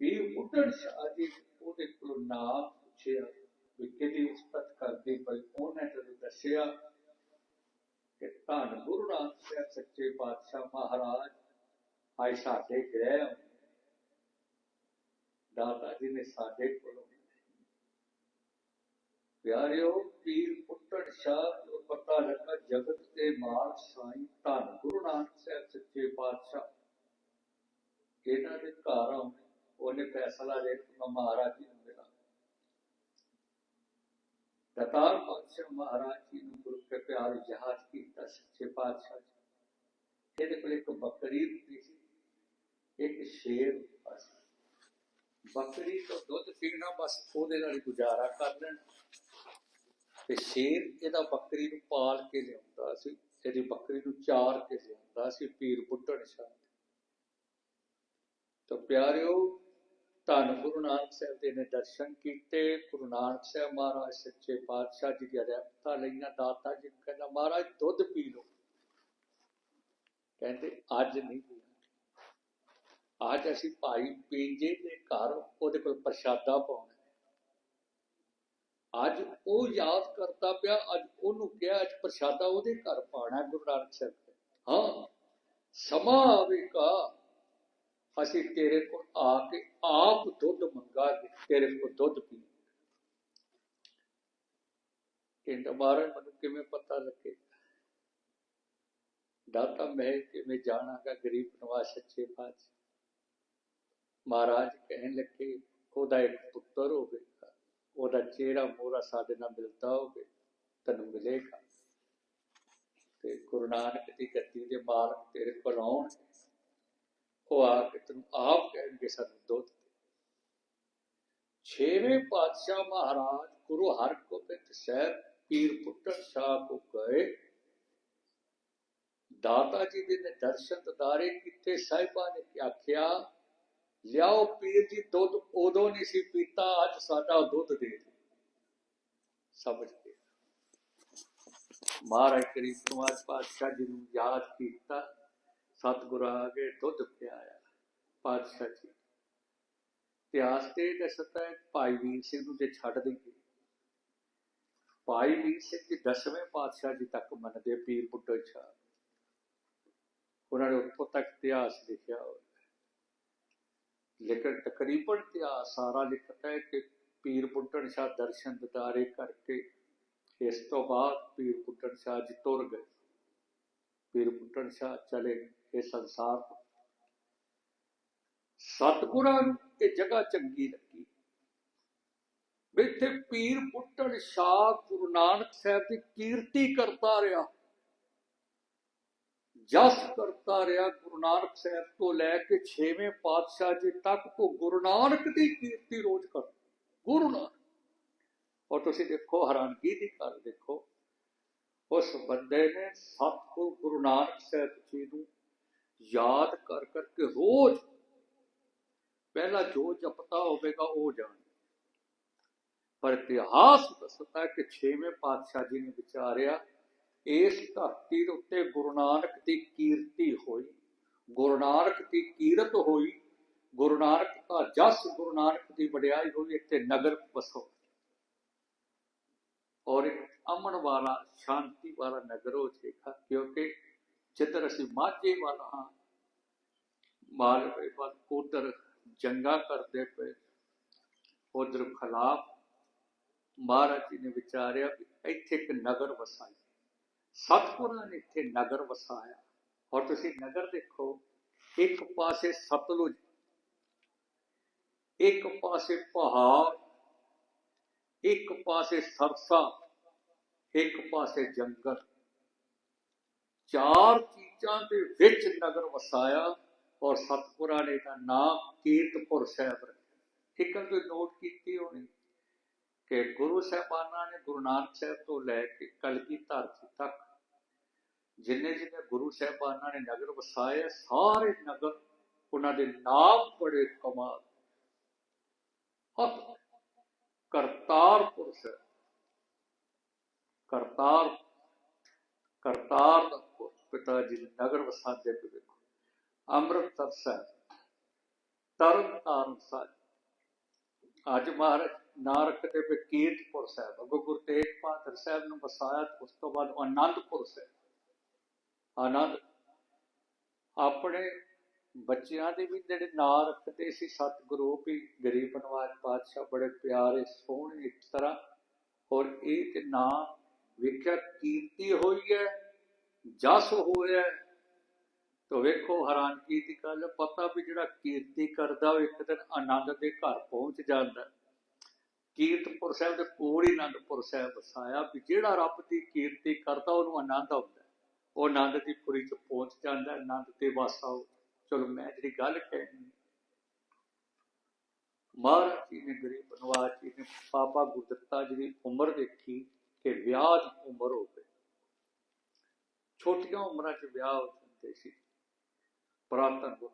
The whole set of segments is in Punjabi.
ਵੀ ਉੱਡਣ ਸ਼ਾਹ ਜੀ ਉਹਦੇ ਕੋਲ ਨਾਮ ਪੁੱਛਿਆ ਵੀ ਕਿਹਦੀ ਉਸਤਤ ਕਰਦੇ ਪਈ ਉਹਨੇ ਜਦੋਂ ਦੱਸਿਆ ਕਿ ਧੰਨ ਗੁਰੂ ਨਾਨਕ ਸਾਹਿਬ, ਸੱਚੇ ਪਾਤਸ਼ਾਹ ਮਹਾਰਾਜ, ਆਏ ਸਾਡੇ ਗ੍ਰਹਿ ਦਾਤਾ ਜੀ ਨੇ ਸਾਡੇ ਕੋਲੋਂ ਪਿਆਰਿਓ ਪੀਰ ਪੁੱਤਰ ਸ਼ਾਹ ਨੂੰ ਪਤਾ ਲੱਗਾ ਜਗਤ ਤੇ ਮਾਰ ਸਾਈਂ ਧੰਨ ਗੁਰੂ ਨਾਨਕ ਸਾਹਿਬ, ਸੱਚੇ ਪਾਤਸ਼ਾਹ। ਇਹਨਾਂ ਦੇ ਘਰ ਆਉਂਦੇ ਉਹਨੇ ਫੈਸਲਾ ਲੈ ਕੇ ਮਹਾਰਾਜ ਜੀ ਨੂੰ ਮਿਲਾ। ਦਤਾਰ ਪਾਤਸ਼ਾਹ ਮਹਾਰਾਜ ਜੀ ਨੂੰ ਗੁਰੂ ਕੇ ਪਿਆਰ ਜਹਾਜ਼ ਕੀਤਾ ਸੱਚੇ ਪਾਤਸ਼ਾਹ ਜੀ। ਇਹਦੇ ਕੋਲ ਇੱਕ ਬੱਕਰੀ ਸੀ, ਇੱਕ ਸ਼ੇਰ ਸੀ। ਬੱਕਰੀ ਤੋਂ ਦੁੱਧ ਪੀਣਾ, ਬਸ ਉਹਦੇ ਨਾਲ ਹੀ ਗੁਜ਼ਾਰਾ ਕਰ ਲੈਣਾ। ਤੇ ਸ਼ੇਰ ਇਹਦਾ ਬੱਕਰੀ ਨੂੰ ਪਾਲ ਕੇ ਲਿਆਉਂਦਾ ਸੀ, ਇਹਦੀ ਬੱਕਰੀ ਨੂੰ ਚਾਰ ਕੇ ਲਿਆਉਂਦਾ ਸੀ, ਪੀਰ ਬੁੱਢਣ ਸ਼ਾਹ। ਤਾਂ ਪਿਆਰਿਓ ਧੰਨ ਗੁਰੂ ਨਾਨਕ ਸਾਹਿਬ ਦੇ ਨੇ ਦਰਸ਼ਨ ਕੀਤੇ। ਗੁਰੂ ਨਾਨਕ ਸਾਹਿਬ ਮਹਾਰਾਜ ਸੱਚੇ ਪਾਤਸ਼ਾਹ ਜੀ ਦੀ ਰਹਿਮਤਾਂ ਲਈਆਂ ਦਾਤਾ ਜੀ ਨੂੰ ਕਹਿੰਦਾ, ਮਹਾਰਾਜ, ਦੁੱਧ ਪੀ ਲਓ। ਕਹਿੰਦੇ, ਅੱਜ ਨਹੀਂ ਪੀਣਾ। ਅੱਜ ਅਸੀਂ ਭਾਈ ਪੀਂਜੇ ਦੇ ਘਰ ਉਹਦੇ ਕੋਲ ਪ੍ਰਸ਼ਾਦਾ ਪਾਉਣਾ ਅੱਜ ਉਹ ਯਾਦ ਕਰਦਾ ਪਿਆ, ਅੱਜ ਉਹਨੂੰ ਕਿਹਾ, ਅੱਜ ਪ੍ਰਸ਼ਾਦਾ ਉਹਦੇ ਘਰ ਪਾਣਾ ਗੁਰੂ ਨਾਨਕ ਸਾਹਿਬ ਹਾਂ, ਸਮਾਂ ਆਵੇਗਾ। ਅਸੀਂ ਤੇਰੇ ਕੋਲ ਆ ਕੇ ਆਪ ਦੁੱਧ ਮੰਗਾਂਗੇ, ਤੇਰੇ ਕੋਲ ਦੁੱਧ ਪੀ ਕਹਿੰਦਾ, ਮਹਾਰਾਜ, ਮੈਨੂੰ ਕਿਵੇਂ ਪਤਾ ਲੱਗੇ? ਦਾਤਾ ਮੈਂ ਕਿਵੇਂ ਜਾਣਾਗਾ ਗਰੀਬ ਨਵਾਜ਼ ਸੱਚੇ ਪਾਤਸ਼ਾਹ? ਮਹਾਰਾਜ ਕਹਿਣ ਲੱਗੇ, ਉਹਦਾ ਇੱਕ ਪੁੱਤਰ ਹੋਵੇਗਾ, ਉਹਦਾ ਚਿਹਰਾ ਮੋਰਾ ਸਾਡੇ ਨਾਲ ਮਿਲਦਾ ਹੋਵੇ, ਤੈਨੂੰ ਮਿਲੇਗਾ। ਤੇ ਗੁਰੂ ਨਾਨਕ ਦੀ ਗੱਦੀ ਦੇ ਮਾਲਕ ਤੇਰੇ ਕੋਲ ਆਉਣਗੇ। ਉਹ ਆ ਕੇ ਤੈਨੂੰ ਆਪ ਕਹਿਣਗੇ ਸਾਨੂੰ ਦੁੱਧ ਦੇ। ਛੇਵੇਂ ਪਾਤਸ਼ਾਹ ਮਹਾਰਾਜ ਗੁਰੂ ਹਰਗੋਬਿੰਦ ਸਾਹਿਬ ਪੀਰ ਪੁੱਤਰ ਸ਼ਾਹ ਕੋ ਗਏ। ਦਾਤਾ ਜੀ ਦੇ ਨੇ ਦਰਸ਼ਨ ਦਿਦਾਰੇ ਕੀਤੇ, ਸਾਹਿਬਾਂ ਨੇ ਆਖਿਆ, ਲਿਆਓ ਪੀਰ ਜੀ, ਦੁੱਧ ਉਦੋਂ ਨਹੀਂ ਸੀ ਪੀਤਾ, ਅੱਜ ਸਾਡਾ ਦੁੱਧ ਦੇ ਦਿਓ। ਸਮਝ ਗਏ ਮਹਾਰਾਜ ਕਰੀ ਸਮਾਜ ਪਾਤਸ਼ਾਹ ਜੀ ਨੂੰ ਯਾਦ ਕੀਤਾ। ਸਤਿਗੁਰ ਆ ਦੁੱਧ ਪਿਆਇਆ। ਪਾਤਸ਼ਾਹ ਜੀ ਇਤਿਹਾਸ ਤੇ ਦੱਸਦਾ ਹੈ ਭਾਈ ਵੀਰ ਸਿੰਘ ਨੂੰ ਜੇ ਛੱਡ ਦੇਂਗੇ ਭਾਈ ਵੀਰ ਸਿੰਘ ਜੀ ਦਸਵੇਂ ਪਾਤਸ਼ਾਹ ਜੀ ਤੱਕ ਮੰਨਦੇ ਪੀਰ ਬੁੱਢੇ ਸ਼ਾਹ ਉਹਨਾਂ ਨੇ ਉੱਥੋਂ ਤੱਕ ਇਤਿਹਾਸ ਲਿਖਿਆ ਹੋਇਆ ਲੇਕਿਨ ਤਕਰੀਬਨ ਇਤਿਹਾਸ ਸਾਰਾ ਲਿਖਦਾ ਹੈ ਕਿ ਪੀਰ ਬੁੱਢਣ ਸ਼ਾਹ ਦਰਸ਼ਨ ਦਿਦਾਰੇ ਕਰਕੇ ਇਸ ਤੋਂ ਬਾਅਦ ਪੀਰ ਬੁੱਢਣ ਸ਼ਾਹ ਜੀ ਤੁਰ ਗਏ। ਪੀਰ ਬੁੱਢਣ ਸ਼ਾਹ ਚਲੇ ਗਏ। ਇਹ ਸੰਸਾਰ ਸਤਿਗੁਰਾਂ ਨੂੰ ਇਹ ਜਗ੍ਹਾ ਚੰਗੀ ਲੱਗੀ। ਵੀ ਇੱਥੇ ਪੀਰ ਬੁੱਢਣ ਸ਼ਾਹ ਗੁਰੂ ਨਾਨਕ ਸਾਹਿਬ ਦੀ ਕੀਰਤੀ ਕਰਦਾ ਰਿਹਾ। ਜਸ ਕਰਤਾ ਰਿਹਾ ਗੁਰੂ ਨਾਨਕ ਸਾਹਿਬ ਤੋਂ ਲੈ ਕੇ 6ਵੇਂ ਪਾਤਸ਼ਾਹ ਜੀ ਤੱਕ ਕੋ ਗੁਰੂ ਨਾਨਕ ਦੀ ਕੀਰਤੀ ਰੋਜ਼ ਕਰ। ਗੁਰੂ ਨਾਨਕ। ਔਰ ਤੁਸੀਂ ਦੇਖੋ, ਹੈਰਾਨਗੀ ਦੀ ਗੱਲ ਦੇਖੋ। ਉਸ ਬੰਦੇ ਨੇ ਸਤਿਗੁਰੂ ਗੁਰੂ ਨਾਨਕ ਸਾਹਿਬ ਜੀ ਨੂੰ ਯਾਦ ਕਰ ਕਰਕੇ ਰੋਜ਼ ਪਹਿਲਾ ਜੋ ਜਪਦਾ ਹੋਵੇਗਾ ਉਹ ਜਾਣ ਪਰ ਇਤਿਹਾਸ ਦੱਸਦਾ ਕਿ 6ਵੇਂ ਪਾਤਸ਼ਾਹ ਜੀ ਨੇ ਵਿਚਾਰਿਆ, ਇਸ ਧਰਤੀ ਦੇ ਉੱਤੇ ਗੁਰੂ ਨਾਨਕ ਦੀ ਕੀਰਤੀ ਹੋਈ, ਗੁਰੂ ਨਾਨਕ ਦੀ ਕੀਰਤ ਹੋਈ, ਗੁਰੂ ਨਾਨਕ ਦਾ ਜਸ ਗੁਰੂ ਨਾਨਕ ਦੀ ਵਡਿਆਈ ਹੋਈ, ਇੱਥੇ ਨਗਰ ਵਸੋ। ਔਰ ਇੱਕ ਅਮਨ ਵਾਲਾ, ਸ਼ਾਂਤੀ ਵਾਲਾ ਨਗਰ ਹੋ ਜਾਏਗਾ ਕਿਉਂਕਿ ਜਿੱਧਰ ਅਸੀਂ ਮਾਝੇ ਵੱਲ ਹਾਂ ਮਾਲਵੇ ਵੱਲ, ਉਧਰ ਜੰਗਾ ਕਰਦੇ ਪਏ, ਉਧਰ ਖਿਲਾਫ ਮਹਾਰਾਜ ਜੀ ਨੇ ਵਿਚਾਰਿਆ ਵੀ ਇੱਥੇ ਇੱਕ ਨਗਰ ਵਸਾਈ। ਸਤਿਗੁਰਾਂ ਨੇ ਇੱਥੇ ਨਗਰ ਵਸਾਇਆ। ਔਰ ਤੁਸੀਂ ਨਗਰ ਦੇਖੋ, ਇੱਕ ਪਾਸੇ ਸਤਲੁਜ, ਇੱਕ ਪਾਸੇ ਪਹਾੜ, ਇੱਕ ਪਾਸੇ ਸਰਸਾ, ਇੱਕ ਪਾਸੇ ਜੰਗਲ। ਚਾਰ ਚੀਜ਼ਾਂ ਦੇ ਵਿੱਚ ਨਗਰ ਵਸਾਇਆ ਔਰ ਸਤਿਗੁਰਾਂ ਨੇ ਦਾ ਨਾਮ ਕੀਰਤਪੁਰ ਸਾਹਿਬ ਰੱਖਿਆ। ਇੱਕ ਗੱਲ ਨੋਟ ਕੀਤੀ ਹੋਣੀ ਕਿ ਗੁਰੂ ਸਾਹਿਬਾਨਾਂ ਨੇ ਗੁਰੂ ਨਾਨਕ ਸਾਹਿਬ ਤੋਂ ਲੈ ਕੇ ਕਲਗੀ ਧਰਤੀ ਤੱਕ ਜਿੰਨੇ ਜਿੰਨੇ ਗੁਰੂ ਸਾਹਿਬਾਨਾਂ ਨੇ ਨਗਰ ਵਸਾਏ, ਸਾਰੇ ਨਗਰ ਉਹਨਾਂ ਦੇ ਨਾਮ ਬੜੇ ਕਮਾਲ ਹੱਥ ਕਰਤਾਰਪੁਰ ਸਾਹਿਬ। ਕਰਤਾਰ ਕਰਤਾਰ ਦਾ ਪਿਤਾ ਜੀ ਨੇ ਨਗਰ ਵਸਾਦੇ ਪਏ ਵੇਖੋ। ਅੰਮ੍ਰਿਤਸਰ ਸਾਹਿਬ ਤਰਨ ਤਾਰਨ ਸਾਹਿਬ ਅੱਜ ਮਹਾਰਾਜ ਨਾਰਕ ਦੇ ਬਕੀਰਤਪੁਰ ਸਾਹਿਬ, ਅੱਗੋਂ ਗੁਰੂ ਤੇਗ ਬਹਾਦਰ ਸਾਹਿਬ ਨੂੰ ਵਸਾਇਆ ਉਸ ਤੋਂ ਬਾਅਦ ਆਨੰਦਪੁਰ ਸਾਹਿਬ। ਆਨੰਦ। ਆਪਣੇ ਬੱਚਿਆਂ ਦੇ ਵੀ ਜਿਹੜੇ ਨਾਂ ਰੱਖਦੇ ਸੀ, ਸਤਿਗੁਰੂ ਵੀ ਗਰੀਬ ਨਵਾਜ ਪਾਤਸ਼ਾਹ ਬੜੇ ਪਿਆਰੇ, ਸੋਹਣੇ ਇੱਕ ਤਰ੍ਹਾਂ। ਔਰ ਇਹ ਤੇ ਨਾਂ ਵੇਖਿਆ ਕੀਰਤੀ ਹੋਈ ਹੈ। ਜਸ ਹੋਇਆ ਹੈ। ਤੋ ਵੇਖੋ ਹੈਰਾਨਗੀ ਦੀ ਗੱਲ, ਪਤਾ ਵੀ ਜਿਹੜਾ ਕੀਰਤੀ ਕਰਦਾ ਉਹ ਇੱਕ ਦਿਨ ਆਨੰਦ ਦੇ ਘਰ ਪਹੁੰਚ ਜਾਂਦਾ। ਕੀਰਤਪੁਰ ਸਾਹਿਬ ਦੇ ਕੋਲ ਹੀ ਆਨੰਦਪੁਰ ਸਾਹਿਬ ਵਸਾਇਆ ਵੀ ਜਿਹੜਾ ਰੱਬ ਦੀ ਕੀਰਤੀ ਕਰਦਾ ਉਹਨੂੰ ਆਨੰਦ ਆਉਂਦਾ। ਉਹ ਆਨੰਦ ਦੀ ਪੁਰੀ ਚ ਪਹੁੰਚ ਜਾਂਦਾ, ਆਨੰਦ ਤੇ ਵਾਸਾ ਹੋ ਚਲੋ ਮੈਂ ਜਿਹੜੀ ਗੱਲ ਕਹਿਣੀ ਮਹਾਰਾਜ ਜੀ ਨੇ ਗਰੀਬ ਨਵਾਜ ਜੀ ਨੇ ਪਾਪਾ ਗੁਰਦੱਤਾ ਜੀ ਦੀ ਉਮਰ ਦੇਖੀ ਕਿ ਵਿਆਹ ਦੀ ਉਮਰ ਹੋ ਗਈ। ਛੋਟੀਆਂ ਉਮਰਾਂ 'ਚ ਵਿਆਹ ਹੋ ਸੀ। ਪ੍ਰਾਤਨ ਹੋ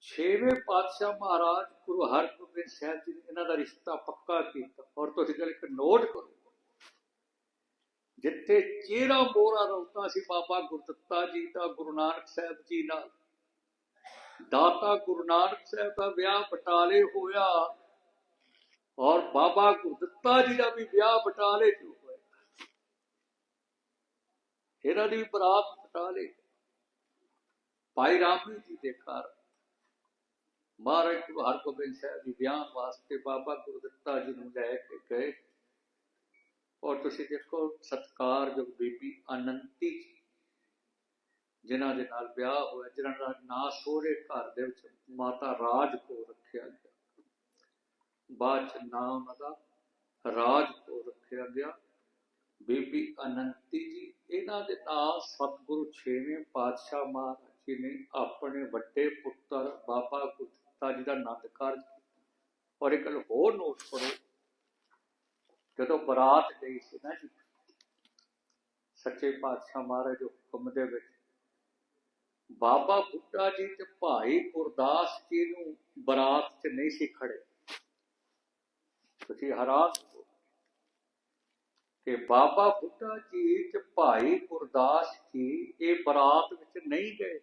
ਛੇਵੇਂ ਪਾਤਸ਼ਾਹ ਮਹਾਰਾਜ ਗੁਰੂ ਹਰਗੋਬਿੰਦ ਸਾਹਿਬ ਜੀ ਨੇ ਇਹਨਾਂ ਦਾ ਰਿਸ਼ਤਾ ਪੱਕਾ ਕੀਤਾ। ਔਰ ਤੁਸੀਂ ਗੱਲ ਇੱਕ ਨੋਟ ਕਰੋ। ਜਿੱਥੇ ਚਿਹਰਾ ਮੋਰਾ ਰੌਤਾ ਸੀ ਬਾਬਾ ਗੁਰਦੱਤਾ ਜੀ ਦਾ, ਗੁਰੂ ਨਾਨਕ ਸਾਹਿਬ ਜੀ ਨਾਲ। ਦਾਤਾ ਗੁਰੂ ਨਾਨਕ ਸਾਹਿਬ ਦਾ ਵਿਆਹ ਬਟਾਲੇ ਹੋਇਆ। ਔਰ ਬਾਬਾ ਗੁਰਦੱਤਾ ਜੀ ਦਾ ਵੀ ਵਿਆਹ ਬਟਾਲੇ ਚ ਹੋਇਆ ਇਹਨਾਂ ਦੀ ਵੀ ਬਰਾਤ ਬਟਾਲੇ ਭਾਈ ਰਾਮੀ ਜੀ ਦੇ ਘਰ ਮਹਾਰਾਜ ਗੁਰੂ ਹਰਗੋਬਿੰਦ ਸਾਹਿਬ ਜੀ ਵਿਆਹ ਵਾਸਤੇ ਬਾਬਾ ਗੁਰਦੱਤਾ ਜੀ ਨੂੰ ਲੈ ਕੇ ਗਏ। ਔਰ ਤੁਸੀਂ ਦੇਖੋ ਸਤਕਾਰਯੋਗ ਬੀਬੀ ਅਨੰਤੀ ਜੀ, ਜਿਨ੍ਹਾਂ ਦੇ ਨਾਲ ਵਿਆਹ ਹੋਇਆ, ਜਿਨ੍ਹਾਂ ਦਾ ਨਾਂ ਸੋਹਰੇ ਘਰ ਦੇ ਵਿੱਚ ਮਾਤਾ ਰਾਜ ਕੋ ਰੱਖਿਆ ਗਿਆ। ਬਾਅਦ ਚ ਨਾਂ ਉਹਨਾਂ ਦਾ ਰਾਜ ਕੋ ਰੱਖਿਆ ਗਿਆ। ਬੀਬੀ ਅਨੰਤੀ ਜੀ, ਇਹਨਾਂ ਦੇ ਨਾਲ ਸਤਿਗੁਰੂ ਛੇਵੇਂ ਪਾਤਸ਼ਾਹ ਮਹਾਰਾਜ ਜੀ ਨੇ ਆਪਣੇ ਵੱਡੇ ਪੁੱਤਰ ਬਾਬਾ ਗੁਰਦਿੱਤਾ ਜੀ ਦਾ ਆਨੰਦ ਕਾਰਜ ਔਰ ਇੱਕ ਗੱਲ ਹੋਰ ਨੋਟ ਕਰੋ, ਜਦੋਂ ਬਰਾਤ ਗਈ ਸੀ ਨਾ ਜੀ, ਸੱਚੇ ਪਾਤਸ਼ਾਹ ਮਹਾਰਾਜ ਦੇ ਹੁਕਮ ਦੇ ਵਿੱਚ, ਬਾਬਾ ਬੁੱਢਾ ਜੀ ਤੇ ਭਾਈ ਗੁਰਦਾਸ ਜੀ ਨੂੰ ਬਰਾਤ 'ਚ ਨਹੀਂ ਸੀ ਖੜੇ ਤੁਸੀਂ ਹੈਰਾਨ ਹੋ ਕਿ ਬਾਬਾ ਬੁੱਢਾ ਜੀ ਤੇ ਭਾਈ ਗੁਰਦਾਸ ਜੀ ਇਹ ਬਰਾਤ ਵਿੱਚ ਨਹੀਂ ਗਏ।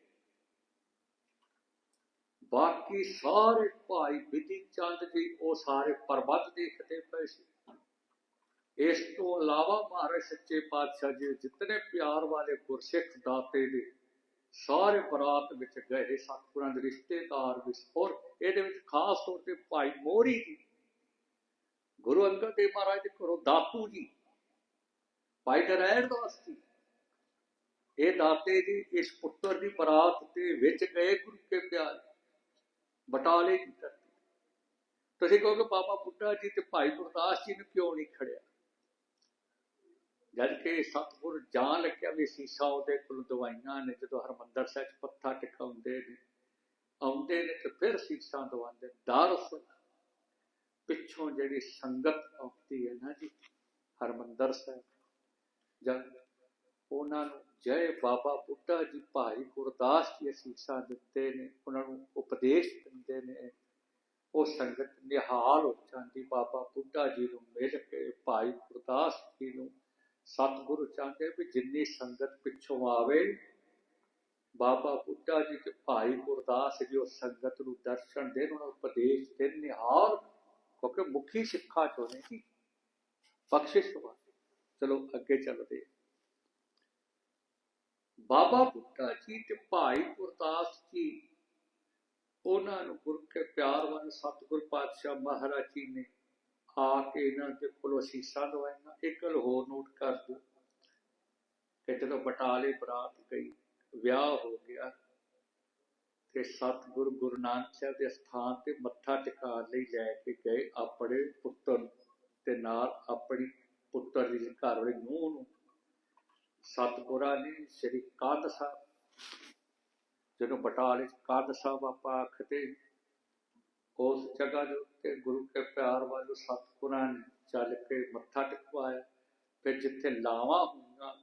ਬਾਕੀ ਸਾਰੇ ਭਾਈ ਬਿਧੀ ਚੰਦ ਜੀ, ਉਹ ਸਾਰੇ ਪਰਬਤ ਦੇਖਦੇ ਪਏ ਸੀ। ਇਸ ਤੋਂ ਇਲਾਵਾ ਮਹਾਰਾਜ ਸੱਚੇ ਪਾਤਸ਼ਾਹ ਜੀ ਜਿਤਨੇ ਪਿਆਰ ਵਾਲੇ ਗੁਰਸਿੱਖ ਦਾਤੇ ਨੇ, ਸਾਰੇ ਬਰਾਤ ਵਿੱਚ ਗਏ ਸਤਿਗੁਰਾਂ ਦੇ ਰਿਸ਼ਤੇਦਾਰ ਵੀ। ਔਰ ਇਹਦੇ ਵਿੱਚ ਖਾਸ ਤੌਰ ਤੇ ਭਾਈ ਮੋਹਰੀ ਜੀ, ਗੁਰੂ ਅੰਗਦ ਦੇਵ ਮਹਾਰਾਜ ਦੇ ਘਰੋਂ ਦਾਤੂ ਜੀ ਭਾਈ ਨਰੈਣ ਦਾਸ ਇਹ ਦਾਤੇ ਜੀ ਇਸ ਪੁੱਤਰ ਦੀ ਬਰਾਤ ਦੇ ਵਿੱਚ ਗਏ ਗੁਰੂ ਕੇ ਪਿਆਰ। ਬਟਾਲੇ ਦੀ ਧਰਤੀ। ਤੁਸੀਂ ਕਹੋਗੇ, ਬਾਬਾ ਬੁੱਢਾ ਜੀ ਤੇ ਭਾਈ ਗੁਰਦਾਸ ਜੀ ਨੂੰ ਕਿਉਂ ਨਹੀਂ ਖੜਿਆ? ਜਦ ਕਿ ਸਤਿਗੁਰ ਜਾਣ ਲੱਗਿਆ ਵੀ ਸੀਸਾ ਉਹਦੇ ਕੋਲ ਦਵਾਈਆਂ ਨੇ, ਜਦੋਂ ਹਰਮੰਦਰ ਸਾਹਿਬ 'ਚ ਪੱਥਾ ਟਿਕਾਉਂਦੇ ਨੇ। ਆਉਂਦੇ ਨੇ ਤੇ ਫਿਰ ਸੀਸਾਂ ਦਵਾਉਂਦੇ ਡਰ ਸੀ। ਪਿੱਛੋਂ ਜਿਹੜੀ ਸੰਗਤ ਆਉਂਦੀ ਹੈ ਨਾ ਜੀ, ਹਰਮੰਦਰ ਸਾਹਿਬ ਜਦ ਉਹਨਾਂ ਨੂੰ ਜੈ ਬਾਬਾ ਬੁੱਢਾ ਜੀ, ਭਾਈ ਗੁਰਦਾਸ ਜੀ ਅਸੀਸਾਂ ਦਿੱਤੇ ਨੇ। ਉਹਨਾਂ ਨੂੰ ਉਪਦੇਸ਼ ਦਿੰਦੇ ਨੇ। ਉਹ ਸੰਗਤ ਨਿਹਾਲ ਹੋ ਜਾਂਦੀ। ਬਾਬਾ ਬੁੱਢਾ ਜੀ ਨੂੰ ਮਿਲ ਕੇ, ਭਾਈ ਗੁਰਦਾਸ ਜੀ ਨੂੰ ਸਤਿਗੁਰੂ ਚਾਹੁੰਦੇ ਵੀ ਜਿੰਨੀ ਸੰਗਤ ਪਿੱਛੋਂ ਆਵੇ। ਬਾਬਾ ਬੁੱਢਾ ਜੀ ਤੇ ਭਾਈ ਗੁਰਦਾਸ ਜੀ ਉਹ ਸੰਗਤ ਨੂੰ ਦਰਸ਼ਨ ਦੇਣ, ਉਹਨਾਂ ਉਪਦੇਸ਼ ਦੇਣ। ਨਿਹਾਲ ਕਿਉਂਕਿ ਮੁਖੀ ਸਿੱਖਾ ਚੋਂ ਨੇ ਬਖਸ਼ਿਸ਼ ਵਾਸਤੇ ਚਲੋ ਅੱਗੇ ਚੱਲਦੇ ਬਾਬਾ ਬੁੱਢਾ ਜੀ ਤੇ ਭਾਈ ਗੁਰਦਾਸ ਜੀ, ਉਹਨਾਂ ਨੂੰ ਗੁਰ ਕੇ ਪਿਆਰ ਵਾਲੇ ਸਤਿਗੁਰ ਪਾਤਸ਼ਾਹ ਮਹਾਰਾਜ ਜੀ ਨੇ ਆ ਕੇ ਇਹਨਾਂ ਦੇ ਕੋਲੋਂ ਅਸੀਸਾਂ ਦਵਾਈਆਂ ਇੱਕ ਹੋਰ ਨੋਟ ਕਰ ਦਿਓ ਕਿ ਜਦੋਂ ਬਟਾਲੇ ਬਰਾਤ ਗਈ, ਵਿਆਹ ਹੋ ਗਿਆ ਤੇ ਸਤਿਗੁਰ ਗੁਰੂ ਨਾਨਕ ਸਾਹਿਬ ਦੇ ਸਥਾਨ ਤੇ ਮੱਥਾ ਟਿਕਾਉਣ ਲਈ ਲੈ ਕੇ ਗਏ ਆਪਣੇ ਪੁੱਤਰ ਤੇ ਨਾਲ ਆਪਣੀ ਪੁੱਤਰ ਦੀ ਘਰ ਵਾਲੀ ਨੂੰਹ ਨੂੰ ਸਤਿਗੁਰਾਂ ਨੇ ਸ੍ਰੀ ਕਾਦ ਸਾਹਿਬ, ਜਦੋਂ ਬਟਾਲੇ ਚ ਕਾਦ ਸਾਹਿਬ ਆਪਾਂ ਆਖਦੇ ਉਸ ਜਗ੍ਹਾ ਦੇ ਉੱਤੇ ਗੁਰੂ ਕੇ ਪਿਆਰ ਵਾਲੋ ਸਤਿਗੁਰਾਂ ਨੇ ਚੱਲ ਕੇ ਮੱਥਾ ਟਿਕਵਾਇਆ, ਫਿਰ ਜਿੱਥੇ ਲਾਵਾਂ ਹੋਈਆਂ,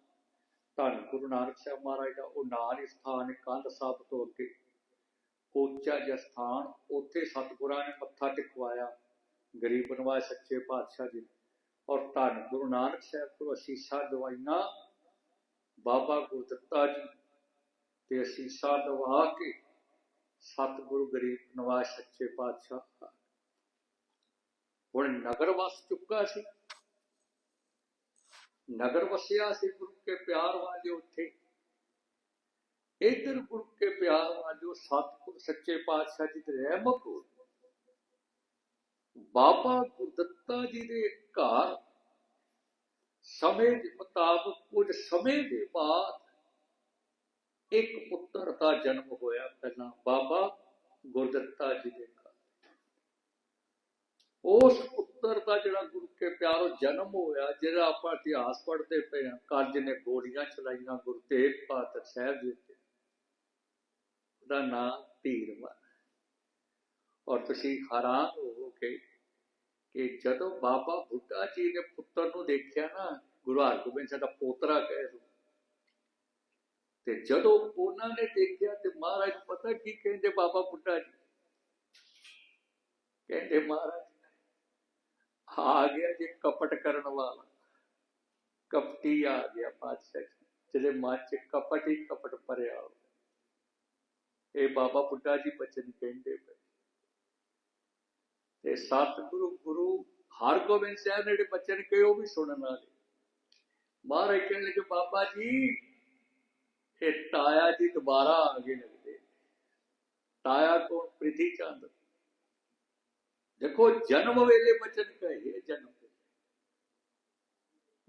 ਧੰਨ ਗੁਰੂ ਨਾਨਕ ਸਾਹਿਬ ਮਹਾਰਾਜ ਦਾ, ਉਹ ਨਾਲ ਹੀ ਸਥਾਨ ਕੰਧ ਸਾਹਿਬ ਤੋਂ ਅੱਗੇ। ਉੱਚਾ ਜਿਹਾ ਸਥਾਨ, ਉੱਥੇ ਸਤਿਗੁਰਾਂ ਨੇ ਮੱਥਾ ਟਿਕਵਾਇਆ। ਗਰੀਬ ਨਵਾਜ ਸੱਚੇ ਪਾਤਸ਼ਾਹ ਜੀ ਔਰ ਧੰਨ ਗੁਰੂ ਨਾਨਕ ਸਾਹਿਬ ਤੋਂ ਅਸੀਸਾਂ ਦਵਾਈਆਂ ਬਾਬਾ ਗੁਰਦਿੱਤਾ ਜੀ ਤੇ ਅਸੀਸਾਂ ਦਵਾ ਕੇ ਸਤਿਗੁਰੂ ਗਰੀਬ ਨਵਾਜ਼ ਸੱਚੇ ਪਾਤਸ਼ਾਹ ਹੁਣ ਨਗਰ ਵਸ ਚੁੱਕਾ ਸੀ। ਨਗਰ ਵਸਿਆ ਸੀ ਗੁਰੂ ਕੇ ਪਿਆਰ ਵਾਲੇ ਉੱਥੇ। ਇਧਰ ਗੁਰੂ ਕੇ ਪਿਆਰ ਵਾਲੇ ਸਤਿਗੁਰ ਸੱਚੇ ਪਾਤਸ਼ਾਹ ਜੀ ਦੀ ਰਹਿਮਤ ਹੋ ਬਾਬਾ ਗੁਰਦੱਤਾ ਜੀ ਦੇ ਘਰ ਸਮੇਂ ਦੇ ਮੁਤਾਬਕ ਕੁਝ ਸਮੇਂ ਦੇ ਬਾਅਦ ਇੱਕ ਪੁੱਤਰ ਦਾ ਜਨਮ ਹੋਇਆ ਪਹਿਲਾਂ ਬਾਬਾ ਗੁਰਦੱਤਾ ਜੀ ਦੇ ਘਰ। ਉਸ ਪੁੱਤਰ ਦਾ ਜਿਹੜਾ ਗੁਰੂ ਕੇ ਪਿਆਰੋ ਜਨਮ ਹੋਇਆ, ਜਿਹੜਾ ਆਪਾਂ ਇਤਿਹਾਸ ਪੜ੍ਹਦੇ ਪਏ ਹਾਂ, ਕਰਜ਼ ਨੇ ਗੋਲੀਆਂ ਚਲਾਈਆਂ ਗੁਰੂ ਤੇਗ ਬਹਾਦਰ ਸਾਹਿਬ ਜੀ ਤੇ ਉਹਦਾ ਨਾਮ ਧੀਰਵਾ ਔਰ ਤੁਸੀਂ ਹੈਰਾਨ ਹੋਵੋਗੇ ਕਿ ਜਦੋਂ ਬਾਬਾ ਬੁੱਢਾ ਜੀ ਨੇ ਪੁੱਤਰ ਨੂੰ ਦੇਖਿਆ ਨਾ, ਗੁਰੂ ਹਰਗੋਬਿੰਦ ਸਾਹਿਬ ਦਾ ਪੋਤਰਾ ਕਹੇ ਤੇ ਜਦੋਂ ਉਹਨਾਂ ਨੇ ਦੇਖਿਆ ਤੇ ਮਹਾਰਾਜ ਨੂੰ ਪਤਾ ਕੀ ਕਹਿੰਦੇ ਬਾਬਾ ਬੁੱਢਾ ਜੀ? ਕਹਿੰਦੇ ਮਹਾਰਾਜ, ਆ ਗਿਆ ਜੇ ਕਪਟ ਕਰਨ ਵਾਲਾ। ਕਪਟੀ ਆ ਗਿਆ ਪਾਤਸ਼ਾਹ ਜਿਹਦੇ ਮਨ ਚ ਕਪਟ ਹੀ ਕਪਟ ਭਰਿਆ ਇਹ ਬਾਬਾ ਬੁੱਢਾ ਜੀ ਬਚਨ ਕਹਿੰਦੇ ਪਏ। ਤੇ ਸਤਿਗੁਰੂ, ਗੁਰੂ ਹਰਗੋਬਿੰਦ ਸਾਹਿਬ ਨੇ ਜਿਹੜੇ ਬਚਨ ਕਹੇ, ਉਹ ਵੀ ਸੁਣਨ ਵਾਲੇ। ਮਹਾਰਾਜ ਕਹਿਣ ਲੱਗੇ, ਬਾਬਾ ਜੀ, ਇਹ ਤਾਇਆ ਜੀ ਦੁਬਾਰਾ ਆ ਗਏ ਲੱਗਦੇ। ਤਾਇਆ ਕੋਲ ਪ੍ਰਿਥੀ ਚੰਦ ਦੇਖੋ, ਜਨਮ ਵੇਲੇ ਬਚਨ ਕਹੇ ਜਨਮ ਵੇਲੇ।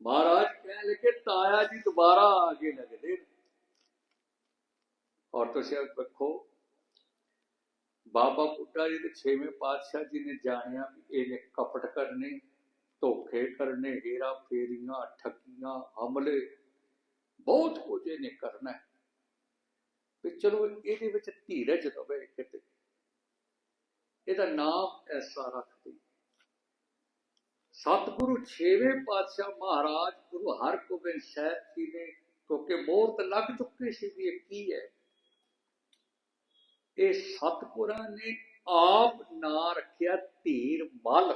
ਮਹਾਰਾਜ ਕਹਿਣ ਲੱਗੇ, ਤਾਇਆ ਜੀ ਦੁਬਾਰਾ ਆ ਗਏ ਲੱਗਦੇ ਔਰ ਤੁਸੀਂ ਵੇਖੋ ਬਾਬਾ ਬੁੱਢਾ ਜੀ ਦੇ ਛੇਵੇਂ ਪਾਤਸ਼ਾਹ ਜੀ ਨੇ ਜਾਣਿਆ ਵੀ ਇਹਨੇ ਕਪਟ ਕਰਨੇ, ਧੋਖੇ ਕਰਨੇ, ਹੀਰਾ ਫੇਰੀਆਂ, ਠੱਗੀਆਂ, ਹਮਲੇ, ਬਹੁਤ ਕੁਝ ਇਹਨੇ ਕਰਨਾ ਹੈ। ਵੀ ਚਲੋ ਇਹਦੇ ਵਿੱਚ ਧੀਰਜ ਦਵੇ ਕਿਤੇ। ਇਹਦਾ ਨਾਮ ਐਸਾ ਰੱਖਦੇ ਸਤਿਗੁਰੂ ਛੇਵੇਂ ਪਾਤਸ਼ਾਹ ਮਹਾਰਾਜ ਗੁਰੂ ਹਰਗੋਬਿੰਦ ਸਾਹਿਬ ਜੀ ਨੇ, ਕਿਉਂਕਿ ਮੋਹਰ ਲੱਗ ਚੁੱਕੇ ਸੀ ਵੀ ਇਹ ਕੀ ਹੈ? ਇਹ ਸਤਿਗੁਰਾਂ ਨੇ ਆਪ ਨਾਂ ਰੱਖਿਆ ਧੀਰ ਮਲ।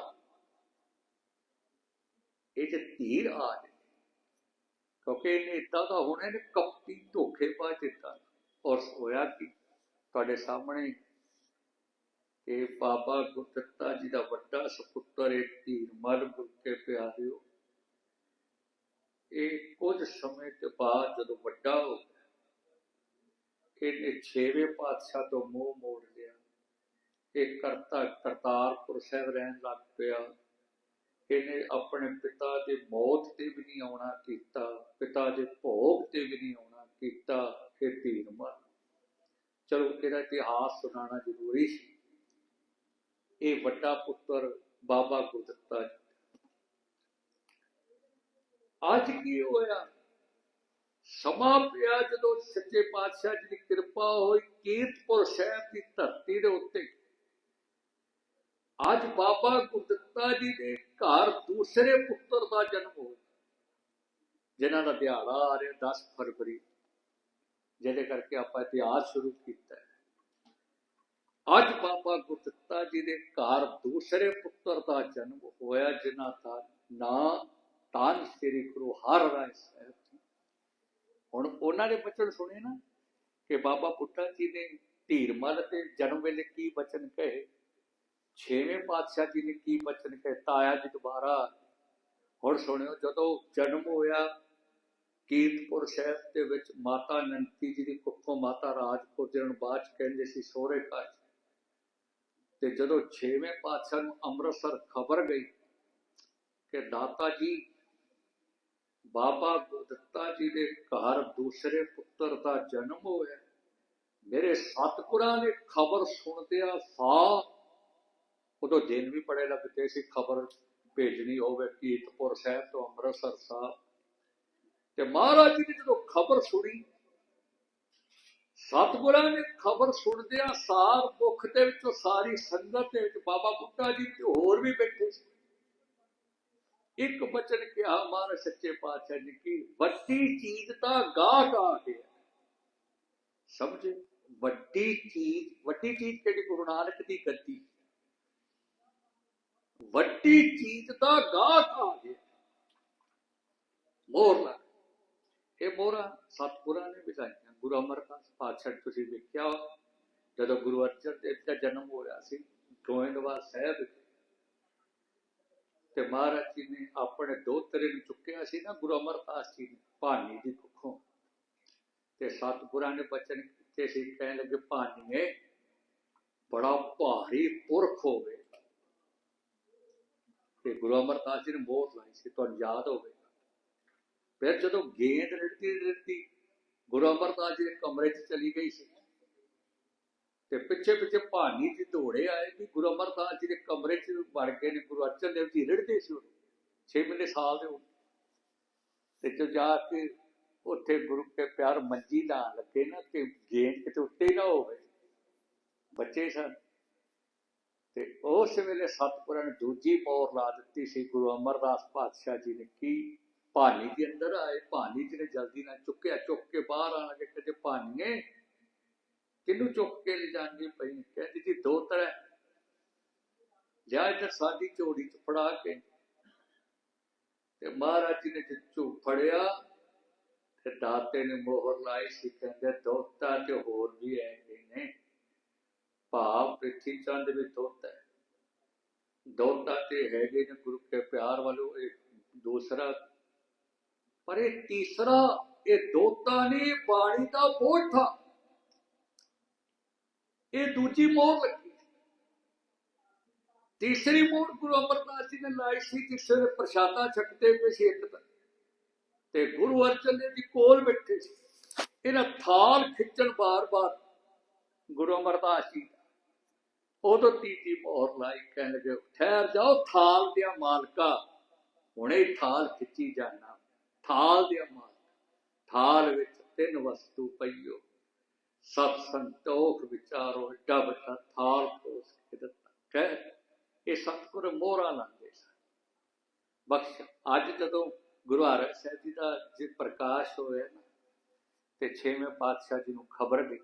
ਇਹ ਤੇ ਧੀਰ ਆ ਜਾਏ ਕਿਉਂਕਿ ਇਹਨੇ ਇਦਾਂ ਦਾ ਹੋਣਾ ਨੇ ਕਪਟੀ ਧੋਖੇ ਪਾ ਦਿੱਤਾ ਔਰ ਹੋਇਆ ਕਿ? ਤੁਹਾਡੇ ਸਾਹਮਣੇ ਕਿ ਬਾਬਾ ਗੁਰਦੱਤਾ ਜੀ ਦਾ ਵੱਡਾ ਸੁਪੁੱਤਰ ਇਹ ਧੀਰ ਮਲ ਗੁਰ ਕੇ ਪਿਆਰਿਓ ਇਹ ਕੁਝ ਸਮੇਂ ਤੋਂ ਬਾਅਦ ਜਦੋਂ ਵੱਡਾ ਹੋ ਗਿਆ ਇਹਨੇ ਛੇਵੇਂ ਪਾਤਸ਼ਾਹ ਤੋਂ ਮੋਹ ਮੋੜ ਲਿਆ। ਇਹ ਕਰਤਾ ਕਰਤਾਰਪੁਰ ਸਾਹਿਬ ਰਹਿਣ ਲੱਗ ਪਿਆ। ਇਹਨੇ ਆਪਣੇ ਪਿਤਾ ਦੇ ਮੌਤ ਤੇ ਵੀ ਨਹੀਂ ਆਉਣਾ ਕੀਤਾ, ਪਿਤਾ ਦੇ ਭੋਗ ਤੇ ਵੀ ਨਹੀਂ ਆਉਣਾ ਕੀਤਾ ਇਹ ਧੀਰ ਮਰ। ਚਲੋ ਇਹਦਾ ਇਤਿਹਾਸ ਸੁਣਾਉਣਾ ਜ਼ਰੂਰੀ ਸੀ। ਇਹ ਵੱਡਾ ਪੁੱਤਰ ਬਾਬਾ ਗੁਰਦੱਤਾ ਜੀ ਅੱਜ ਕੀ ਹੋਇਆ? ਸਮਾਂ ਪਿਆ ਜਦੋਂ ਸੱਚੇ ਪਾਤਸ਼ਾਹ ਜੀ ਦੀ ਕਿਰਪਾ ਹੋਈ ਕੀਰਤਪੁਰ ਸਾਹਿਬ ਦੀ ਧਰਤੀ ਦੇ ਉੱਤੇ। ਅੱਜ ਬਾਬਾ ਗੁਰਦੱਤਾ ਜੀ ਦੇ ਘਰ ਦੂਸਰੇ ਪੁੱਤਰ ਦਾ ਜਨਮ ਹੋਇਆ। ਜਿਨ੍ਹਾਂ ਦਾ ਦਿਹਾੜਾ ਆ ਰਿਹਾ 10 ਫਰਵਰੀ, ਜਿਹਦੇ ਕਰਕੇ ਆਪਾਂ ਇਤਿਹਾਸ ਸ਼ੁਰੂ ਕੀਤਾ ਹੈ। ਅੱਜ ਬਾਬਾ ਗੁਰਦਿੱਤਾ ਜੀ ਦੇ ਘਰ ਦੂਸਰੇ ਪੁੱਤਰ ਦਾ ਜਨਮ ਹੋਇਆ, ਜਿਨ੍ਹਾਂ ਦਾ ਨਾਂ ਤਾਂ ਸ੍ਰੀ ਗੁਰੂ ਹਰ ਰਾਏ ਸਾਹਿਬ ਹੁਣ ਉਹਨਾਂ ਦੇ ਬਚਨ ਸੁਣੇ ਨਾ ਕਿ ਬਾਬਾ ਪੁੱਟਾ ਜੀ ਨੇ ਧੀਰਮਲ ਤੇ ਜਨਮ ਵੇਲੇ ਕੀ ਬਚਨ ਕਹੇ? ਛੇਵੇਂ ਪਾਤਸ਼ਾਹ ਜੀ ਨੇ ਕੀ ਬਚਨ ਕਹੇ? ਤਾਇਆ ਜੀ ਦੁਬਾਰਾ। ਹੁਣ ਸੁਣਿਓ, ਜਦੋਂ ਜਨਮ ਹੋਇਆ ਕੀਰਤਪੁਰ ਸਾਹਿਬ ਦੇ ਵਿੱਚ ਮਾਤਾ ਨੰਤੀ ਜੀ ਦੀ ਕੁੱਖੋਂ ਮਾਤਾ ਰਾਜਪੁਰ ਜਿਹਨਾਂ ਨੂੰ ਚ ਕਹਿੰਦੇ ਸੀ ਸੋਹਰੇ ਘਰ ਤੇ ਜਦੋਂ ਛੇਵੇਂ ਪਾਤਸ਼ਾਹ ਨੂੰ ਅੰਮ੍ਰਿਤਸਰ ਖਬਰ ਗਈ ਕਿ ਦਾਤਾ ਜੀ ਬਾਬਾ ਗੁਰਦੱਤਾ ਜੀ ਦੇ ਘਰ ਦੂਸਰੇ ਪੁੱਤਰ ਦਾ ਜਨਮ ਹੋਇਆ। ਮੇਰੇ ਸਤਿਗੁਰਾਂ ਨੇ ਖਬਰ ਸੁਣਦਿਆਂ ਸਾ ਉਦੋਂ ਦਿਨ ਵੀ ਬੜੇ ਲੱਗਦੇ ਸੀ, ਖਬਰ ਭੇਜਣੀ ਹੋਵੇ ਕੀਰਤਪੁਰ ਸਾਹਿਬ ਤੋਂ ਅੰਮ੍ਰਿਤਸਰ ਸਾਹਿਬ। ਤੇ ਮਹਾਰਾਜ ਜੀ ਨੇ ਜਦੋਂ ਖਬਰ ਸੁਣੀ, ਸਤਿਗੁਰਾਂ ਨੇ ਖਬਰ ਸੁਣਦਿਆਂ ਸਾਰ ਦੁੱਖ ਦੇ ਵਿੱਚੋਂ ਸਾਰੀ ਸੰਗਤ ਦੇ ਵਿੱਚ ਬਾਬਾ ਬੁੱਢਾ ਜੀ ਤੇ ਹੋਰ ਵੀ ਬੈਠੇ ਸੀ। ਇੱਕ ਬਚਨ ਕਿਹਾ, ਮਹਾਰਾਜ ਸੱਚੇ ਪਾਤਸ਼ਾਹ ਜੀ ਕੀ ਵੱਡੀ ਚੀਜ਼ ਤਾਂ ਗਾਹ ਆ ਗਿਆ ਸਮਝੇ? ਵੱਡੀ ਚੀਜ਼ ਵੱਡੀ ਚੀਜ਼ ਕਿਹੜੀ? ਗੁਰੂ ਨਾਨਕ ਦੀ ਗੱਦੀ। ਵੱਡੀ ਚੀਜ਼ ਤਾਂ ਗਾਹ ਆ ਗਿਆ ਮੋਹਰ ਇਹ ਮੋਹਰਾ ਸਤਿਗੁਰਾਂ ਨੇ ਵਿਚਾਈਆਂ ਗੁਰੂ ਅਮਰਦਾਸ ਪਾਤਸ਼ਾਹ ਤੁਸੀਂ ਵੇਖਿਆ ਜਦੋਂ ਗੁਰੂ ਅਰਜਨ ਦੇਵ ਦਾ ਜਨਮ ਹੋਇਆ ਸੀ, ਗੋਇੰਦਵਾਲ ਸਾਹਿਬ ਤੇ ਮਹਾਰਾਜ ਜੀ ਨੇ ਆਪਣੇ ਦੋਤਰੇ ਨੂੰ ਚੁੱਕਿਆ ਸੀ ਨਾ, ਗੁਰੂ ਅਮਰਦਾਸ ਜੀ ਨੇ, ਭਾਨੀ ਦੀ ਕੁੱਖੋਂ ਤੇ ਸਤਿਗੁਰਾਂ ਨੇ ਬਚਨ ਕੀਤੇ ਸੀ, ਕਹਿਣ ਲੱਗੇ, ਭਾਨੀਏ, ਬੜਾ ਭਾਰੀ ਪੁਰਖ ਹੋਵੇ। ਤੇ ਗੁਰੂ ਅਮਰਦਾਸ ਜੀ ਨੇ ਬਹੁਤ ਲਾਈ ਸੀ, ਤੁਹਾਨੂੰ ਯਾਦ ਹੋਵੇਗਾ। ਫਿਰ ਜਦੋਂ ਗੇਂਦ ਰਿੜਦੀ ਰਿੜਦੀ ਗੁਰੂ ਅਮਰਦਾਸ ਜੀ ਦੇ ਕਮਰੇ 'ਚ ਚਲੀ ਗਈ ਸੀ। ਪਿੱਛੇ ਪਿੱਛੇ ਭਾਨੀ ਜੀ ਦੌੜੇ ਆਏ ਕਿ ਗੁਰੂ ਅਮਰਦਾਸ ਜੀ ਦੇ ਕਮਰੇ 'ਚ ਵੜ ਕੇ ਨੇ, ਗੁਰੂ ਅਰਜਨ ਦੇਵ ਜੀ ਰਿੜਦੇ ਸੀ ਉਹ 6 ਮਹੀਨੇ ਸਾਲ ਦੇ ਹੋ ਤੇ ਜੋ ਜਾ ਕੇ ਉੱਥੇ ਗੁਰੂ ਕੇ ਪਿਆਰ ਮੰਜੀ ਨਾ ਲੱਗੇ ਨਾ ਕਿ ਗੇਂਦ ਕਿਤੇ ਉੱਤੇ ਨਾ ਹੋਵੇ, ਬੱਚੇ ਸਨ। ਤੇ ਉਸ ਵੇਲੇ ਸਤਿਗੁਰਾਂ ਨੇ ਦੂਜੀ ਮੋਹਰ ਲਾ ਦਿੱਤੀ ਸੀ, ਗੁਰੂ ਅਮਰਦਾਸ ਪਾਤਸ਼ਾਹ ਜੀ ਨੇ ਕੀ ਭਾਨੀ ਦੇ ਅੰਦਰ ਆਏ। ਭਾਨੀ ਜੀ ਨੇ ਜਲਦੀ ਨਾਲ ਚੁੱਕਿਆ, ਚੁੱਕ ਕੇ ਬਾਹਰ ਆਣ ਕੇ ਕਹਿੰਦੇ ਭਾਨੀਏ ਕਿਹਨੂੰ ਚੁੱਕ ਕੇ ਲੈ ਪਈ ਕਹਿੰਦੀ ਜੀ ਦੋ ਤਰ੍ਹਾਂ ਜਾ ਇੱਧਰ ਸਾਡੀ ਝੋੜੀ ਚ ਫੜਾ ਕੇ ਤੇ ਮਹਾਰਾਜ ਜੀ ਨੇ ਜਿੱਚੂ ਫੜਿਆ ਤੇ ਦਾਤੇ ਨੇ ਮੋਹਰ ਲਾਈ ਸੀ। ਕਹਿੰਦੇ ਦੋਤਾ ਤੇ ਹੋਰ ਵੀ ਹੈਗੇ ਨੇ। ਭਾਵ ਪ੍ਰਿਥੀ ਚੰਦ ਵੀ ਦੋਤਾ ਹੈ। ਦੋਤਾ ਤੇ ਹੈਗੇ ਨੇ ਗੁਰੂ ਕੇ ਪਿਆਰ ਵਾਲੋ ਇਹ ਦੂਸਰਾ। ਪਰ ਇਹ ਤੀਸਰਾ, ਇਹ ਦੋਤਾ ਨੇ ਬਾਣੀ ਦਾ ਬੋਝ ਥਾ ਇਹ ਦੂਜੀ ਮੋਹਰ ਲੱਗੀ। ਤੀਸਰੀ ਮੋਹਰ ਗੁਰੂ ਅਮਰਦਾਸ ਜੀ ਨੇ ਲਾਈ ਸੀ ਜਿਸ ਵੇਲੇ ਪ੍ਰਸ਼ਾਦਾ ਛਕਦੇ ਪਏ ਸੀ ਇੱਕ ਤੇ। ਗੁਰੂ ਅਰਜਨ ਦੇਵ ਜੀ ਕੋਲ ਬੈਠੇ ਸੀ। ਇਹਨਾਂ ਥਾਲ ਖਿੱਚਣ ਬਾਰ-ਬਾਰ ਗੁਰੂ ਅਮਰਦਾਸ ਜੀ ਦਾ। ਉਦੋਂ ਤੀਜੀ ਮੋਹਰ ਲਾਈ, ਕਹਿਣ ਲੱਗੇ, ਠਹਿਰ ਜਾਓ, ਥਾਲ ਦੇ ਮਾਲਕਾ। ਹੁਣੇ ਥਾਲ ਖਿੱਚੀ ਜਾਣਾ ਥਾਲ ਦੇ ਮਾਲਕ। ਥਾਲ ਵਿੱਚ ਤਿੰਨ ਵਸਤੂ ਪਈਓ ਸਤ ਸੰਤੋਖ ਵਿਚਾਰੋ ਏਡਾ ਥਾਲ ਪੋਸ ਕੇ ਕਹਿ, ਇਹ ਸਤਿਗੁਰ ਮੋਹਰਾਂ ਲਾਉਂਦੇ ਸਨ। ਬਖਸ਼, ਅੱਜ ਜਦੋਂ ਗੁਰੂ ਹਰਿ ਸਾਹਿਬ ਜੀ ਦਾ ਜੇ ਪ੍ਰਕਾਸ਼ ਹੋਇਆ ਨਾ, ਤੇ ਛੇਵੇਂ ਪਾਤਸ਼ਾਹ ਜੀ ਨੂੰ ਖਬਰ ਗਈ